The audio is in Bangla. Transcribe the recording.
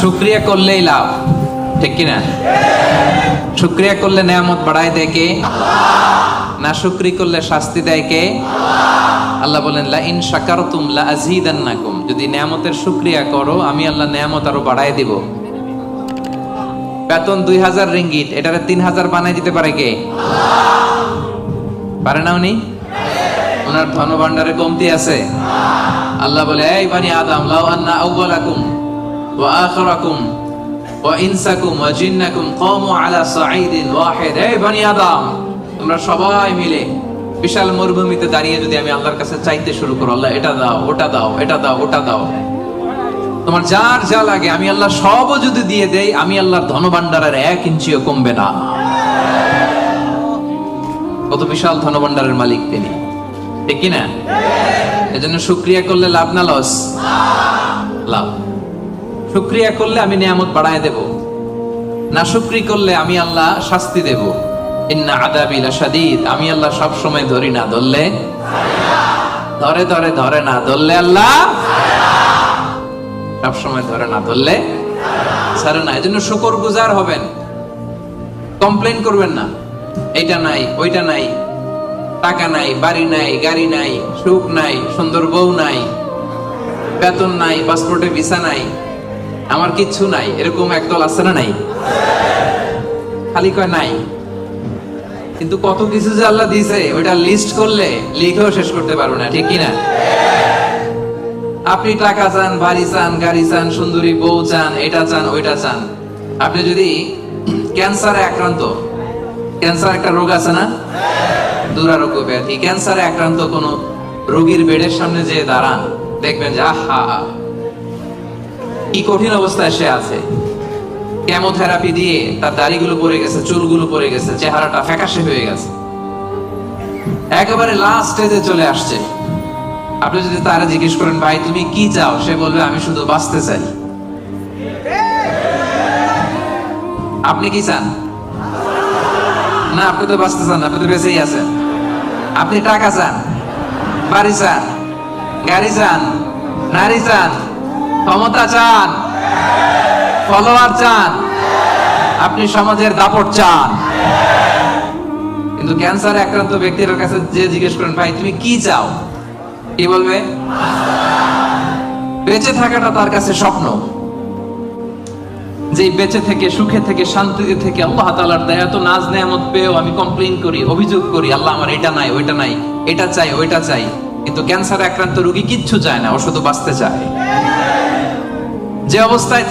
শুক্রিয়া করলেই লাভ। ঠিক কিনা? শুক্রিয়া করলে নেয়ামত বাড়ায় দেয় কে? না শুক্রি করলে শাস্তি দেয় কে? আল্লাহ বলেন লা ইন শাকারতুম লা আযীদান্নাকুম যদি নেয়ামতের শুকরিয়া করো, আমি আল্লাহ নেয়ামত আরও বাড়ায় দিব। বেতন দুই হাজার রিঙ্গিট এটারে তিন হাজার বানাই দিতে পারে কে? পারে না উনি? ওনার ধন ভান্ডারে কমতি আছে। আল্লাহ বলে, এই বানি আদম, লাউ আন্না আউওয়ালাকুম। ওয়া আখিরাকুম ওয়া ইনসাকুম ওয়া জিন্নাকুম কামু আলা সাঈদিন ওয়াহিদ। এই বানি আদম, তোমরা সবাই মিলে বিশাল মরুভূমিতে দাঁড়িয়ে যদি আমি আল্লাহর কাছে চাইতে শুরু করো, আল্লাহ, এটা দাও, ওটা দাও, এটা দাও, ওটা দাও। তোমার যার যা লাগে, আমি আল্লাহ সবও যদি দিয়ে দেই, আমি আল্লাহর ধনভাণ্ডারের এক ইঞ্চিও কমবে না। কত বিশাল ধনভাণ্ডারের মালিক তিনি। ঠিক কিনা? এজন্য শুক্রিয়া করলে লাভ না লস? লাভ। শুক্রিয়া করলে আমি নিয়ামত বাড়ায় দেব। না শুক্রি করলে আমি আল্লাহ শাস্তি দেব। ইন্না আদাবি লাশাদীদ, আমি আল্লাহ সব সময় ধরি না, ধরলে? ধরে ধরে ধরে না, ধরলে আল্লাহ? সব সময় ধরে না, ধরলে? ছাড়ে না, এজন্য শুকর গুজার হবেন। কমপ্লেন করবেন না। এটা নাই, ওইটা নাই। টাকা নাই, বাড়ি নাই, গাড়ি নাই, সুখ নাই, সুন্দর বউ নাই, বেতন নাই, পাসপোর্টে ভিসা নাই। আমার কিচ্ছু নাই। এরকম একদল আছে না নাই? খালি কয় নাই। কিন্তু কত কিছু যে আল্লাহ দিয়েছে, ওইটা লিস্ট করলে লিখেও শেষ করতে পারব না, ঠিক কিনা? আপনি টাকা চান, বাড়ি চান, গাড়ি চান, সুন্দরী বউ চান, এটা চান, ওইটা চান। আপনি যদি ক্যান্সারে আক্রান্ত ক্যান্সার একটা রোগ আছে না? দুরারোগ্য ব্যাধি। ক্যান্সারে আক্রান্ত কোন রোগীর বেডের সামনে যে দাঁড়ান, দেখবেন যে, আহা! কি কঠিন অবস্থায় সে আছে? কেমোথেরাপি দিয়ে তার দাড়িগুলো পড়ে গেছে, চুলগুলো পড়ে গেছে, চেহারাটা ফ্যাকাশে হয়ে গেছে। একেবারে লাস্ট স্টেজে চলে আসছে। আপনি যদি তারা জিজ্ঞেস করেন, ভাই, তুমি কি চাও? সে বলবে, আমি শুধু বাঁচতে চাই। আপনি কি চান? না, আপনি তো বাঁচতে চান আপনি তো বেঁচেই আছেন। আপনি টাকা চান, বাড়ি চান, গাড়ি চান, নারী চান ক্ষমতা চান ফলোয়ার চান, আপনি সমাজের দাপট চান। কিন্তু ক্যান্সারে আক্রান্ত ব্যক্তির কাছে যে জিজ্ঞেস করেন, ভাই, তুমি কি চাও? কি বলবে? বেঁচে থাকাটা তার কাছে স্বপ্ন। যে বেঁচে থেকে, সুখে থেকে, শান্তিতে থেকে আল্লাহ তাআলার দয়া তো নাজ নেয়ামত পেয়েও আমি কমপ্লেইন করি, অভিযোগ করি, আল্লাহ আমার এটা নাই, ওইটা নাই, এটা চাই, ওইটা চাই। কিন্তু ক্যান্সার আক্রান্ত রোগী কিচ্ছু চায় না ও শুধু বাঁচতে চায়। যে অবস্থায়